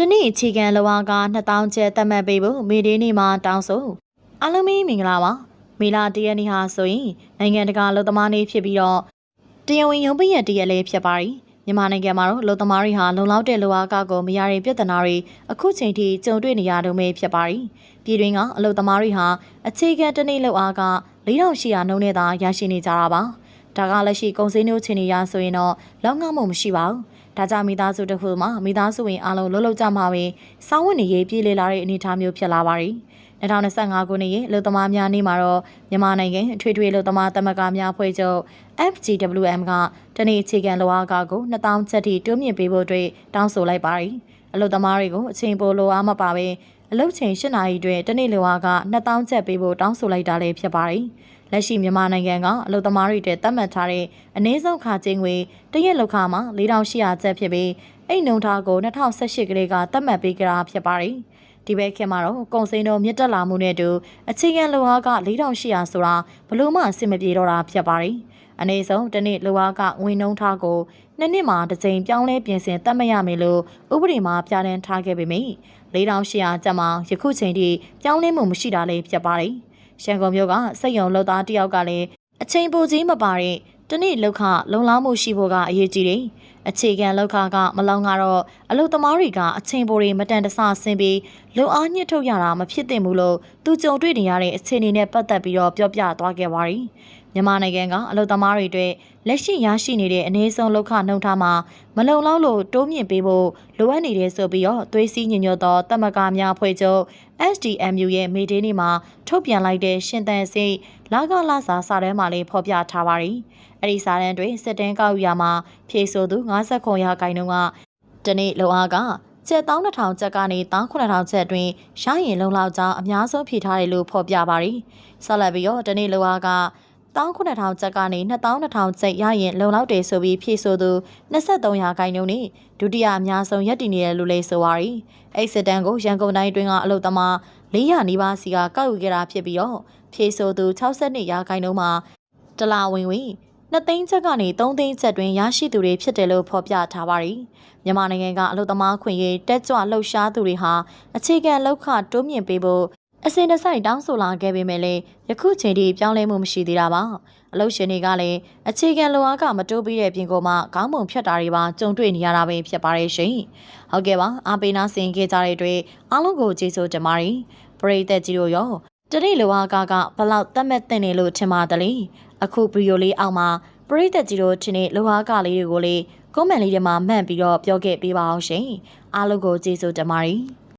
တနေ့အခြေခံလောက2000ကျပ်တက်မှတ်ပေးဖို့မေဒေးနေ့မှာတောင်းဆိုအားလုံးမင်္ဂလာပါမေလာတရက်နေ့ဟာဆိုရင်နိုင်ငံတကာလုံသမားနေ့ဖြစ်ပြီးတော့တရားဝင်ရုံးပိရက်တရက်လည်းဖြစ်ပါရီမြန်မာနိုင်ငံမှာတော့လုံသမားတွေဟာလုံလောက်တဲ့လောကကိုမရတဲ့ပြဿနာတွေအခုချိန်ထိကြုံတွေ့နေရတုန်းပဲဖြစ်ပါရီပြည်တွင်းကအလုံသမားတွေဟာအခြေခံတစ်နေ့လောက်အားက4800နှုန်းနဲ့သာရရှိနေကြတာပါဒါကလက်ရှိကုန်စည်နှုန်းချင်နေရဆိုရင်တော့လောက်ငှမှုမရှိပါဘူး ဒါကြောင့်မိသားစုတစ်ခုမှာမိသားစုဝင်အားလုံးလှုပ်လှုပ်ကြမှာပဲစောင်းဝင်နေရေးပြည်လေလာတဲ့အနေအထားမျိုးဖြစ်လာပါရီ2025ခုနှစ်ရဲ့လူသမားများနေ့မှာတော့မြန်မာနိုင်ငံအထွေထွေလူသမားသမဂ္ဂများဖွဲ့ချုပ် FGWM ကတနေ့အခြေခံလိုအားကားကို2000ချက်ထိတိုးမြင့်ပေးဖို့အတွက်တောင်းဆိုလိုက်ပါရီအလူသမားတွေကိုအချိန်ပိုလိုအားမပါပဲအလုပ်ချိန်8နာရီအတွင်းတနေ့လိုအားက2000ချက်ပေးဖို့တောင်းဆိုလိုက်တာလည်းဖြစ်ပါရီ လက်ရှိမြန်မာနိုင်ငံကအလုပ်သမားတွေတဲ့သတ်မှတ်ထားတဲ့အနည်းဆုံးခါချင်းငွေတရက်လောက်ခါမှာ4800ကျပ်ဖြစ်ပြီးအဲ့နှုံထားကို2018ကလေးကသတ်မှတ်ပေးကြတာဖြစ်ပါတယ်။ဒီဘက်ခင်မှာတော့ကုန်စည်တော်မြင့်တက်လာမှုနဲ့အတူအခြေခံလိုအားက4800ဆိုတာဘလို့မှအဆင်မပြေတော့တာဖြစ်ပါတယ်။အနည်းဆုံးတစ်နေ့လိုအားကငွေနှုံထားကိုနှစ်နှစ်မှာတစ်ကြိမ်ပြောင်းလဲပြင်ဆင်တတ်မရမယ်လို့ဥပဒေမှာပြဋ္ဌာန်းထားခဲ့ပေမယ့်4800ကျပ်မှာယခုချိန်ထိပြောင်းလဲမှုမရှိတာလည်းဖြစ်ပါတယ်။ ရန်ကုန်မြို့ကစက်ရုံလုပ်သားတယောက်ကလည်းအချိန်ပိုကြီးမပါတဲ့တနေ့လောက်ခလုံလောက်မှုရှိဖို့ကအရေးကြီးတယ်။ အခြေခံလောက်ခကမလောင်ကတော့အလုပ်သမားတွေကအချိန်ပိုတွေမတန်တဆဆင်းပြီးလုံအားညှစ်ထုတ်ရတာမဖြစ်သင့်ဘူးလို့သူကြုံတွေ့နေရတဲ့အခြေအနေနဲ့ပတ်သက်ပြီးတော့ပြောပြသွားခဲ့ပါရီ။မြန်မာနိုင်ငံကအလုပ်သမားတွေအတွက်လက်ရှိရရှိနေတဲ့အနေဆုံးလောက်ခနှုံထားမှာမလုံလောက်လို့တိုးမြင့်ပေးဖို့လိုအပ်နေတယ်ဆိုပြီးတော့သွေးစည်းညညွတ်သောတမကများဖွဲ့ချုပ် SDMU ရဲ့မေဒေးနေ့မှာထုတ်ပြန်လိုက်တဲ့ရှင်သန်စိတ်လာကလာစာစာတမ်းမှာလည်းဖော်ပြထားပါရီ။အဲ့ဒီစာတမ်းတွင်စစ်တမ်းကောက်ယူရမှာဖြည့်ဆိုသူ50ခွန်ရာခိုင်နှုန်းကတနေ့လောအားကကျပ်12000ကျပ်ကနေ19000ကျပ်အတွင်းရရင်လုံလောက်ကြောင်းအများဆုံးဖြည့်ထားတယ်လို့ဖော်ပြပါရီ။ဆက်လက်ပြီးတော့တနေ့လောအားက19000ကျပ်ကနေ2200ကျပ်ရရင်လုံလောက်တယ်ဆိုပြီးဖြည့်ဆိုသူ23ရာခိုင်နှုန်းနဲ့ဒုတိယအများဆုံးရပ်တည်နေတယ်လို့လည်းဆိုပါရီ။အဲ့စစ်တမ်းကိုရန်ကုန်တိုင်းတွင်းကအလုပ်သမား400နီးပါးစီကကောက်ယူခဲ့တာဖြစ်ပြီးတော့ဖြည့်ဆိုသူ62ရာခိုင်နှုန်းမှာတလာဝင်ဝင် 2သိန်းချက်ကနေ3သိန်းချက်တွင်ရရှိသူတွေဖြစ်တယ်လို့ဖော်ပြထားပါရီမြန်မာနိုင်ငံကအလုပ်သမားခွင့်ရေးတက်ကြွလှုပ်ရှားသူတွေဟာအခြေခံလောက်ခတိုးမြင့်ပေးဖို့အစဉ်တစိုက်တောင်းဆိုလာခဲ့ပေမဲ့လည်းယခုချိန်ထိပြောင်းလဲမှုမရှိသေးတာပါအလုပ်ရှင်တွေကလည်းအခြေခံလိုအားကမတိုးပြီးတဲ့ပြင်ကိုမှခေါင်းပုံဖြတ်တာတွေပါကြုံတွေ့နေရတာပဲဖြစ်ပါတယ်ရှင်ဟုတ်ကဲ့ပါအားပေးနာဆင်ခဲ့ကြတဲ့အတွက်အားလုံးကိုကျေးဇူးတင်ပါတယ်ပရိသတ်ကြီးတို့ရောတတိလိုအားကကဘလောက်တတ်မဲ့တဲ့နေလို့ထင်ပါတယ်လေ အခုဗီဒီယိုလေးအောက်မှာပရိသတ်ကြီးတို့ထင်တဲ့လိုအားကလေးတွေကိုလေကွန်မန့်လေးတွေမှာမှတ်ပြီးတော့ပြောခဲ့ပေးပါအောင်ရှင်အားလုံးကိုကျေးဇူးတင်ပါတယ်